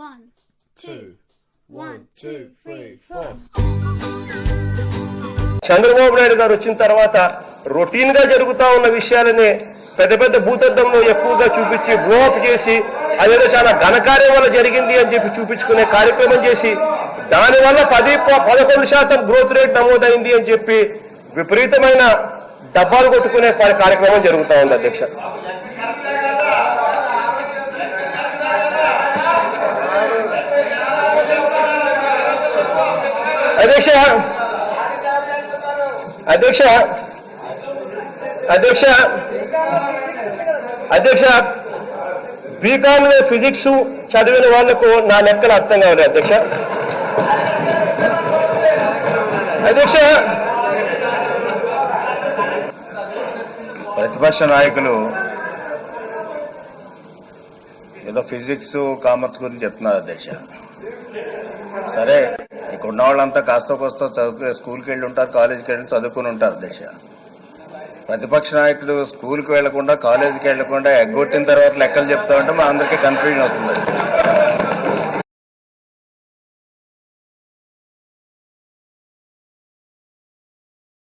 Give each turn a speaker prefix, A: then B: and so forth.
A: One, two, one, two, three, four.
B: Chandrababu Naidu గారు వచ్చిన తర్వాత రొటీన్గా జరుగుతా ఉన్న విషయాలని పెద్ద పెద్ద భూతద్దంలో ఎక్కువగా చూపించి బ్లోఅప్ చేసి అదేదో చాలా ఘనకార్యం వల్ల జరిగింది అని చెప్పి చూపించుకునే కార్యక్రమం చేసి దానివల్ల పది పదకొండు శాతం గ్రోత్ రేట్ నమోదైంది అని చెప్పి విపరీతమైన డబ్బాలు కొట్టుకునే కార్య- కార్యక్రమం జరుగుతా ఉంది అధ్యక్ష. అధ్యక్ష. అధ్యక్ష. అధ్యక్ష. అధ్యక్ష. బీకామ్లో ఫిజిక్స్ చదివిన వాళ్ళకు నా లెక్కలు అర్థం కావాలి అధ్యక్ష. అధ్యక్ష.
C: ప్రతిపక్ష నాయకులు ఏదో ఫిజిక్స్ కామర్స్ గురించి చెప్తున్నారు అధ్యక్ష. సరే ఇక్కడ ఉన్న వాళ్ళంతా కాస్త కోస్త చదువుకునే స్కూల్కి వెళ్ళి ఉంటారు కాలేజీకి వెళ్ళి చదువుకుని ఉంటారు అధ్యక్ష. ప్రతిపక్ష నాయకుడు స్కూల్కి వెళ్ళకుండా కాలేజీకి వెళ్ళకుండా ఎగ్గొట్టిన తర్వాత లెక్కలు చెప్తా ఉంటే మా అందరికీ కన్ఫ్యూజన్ అవుతుంది.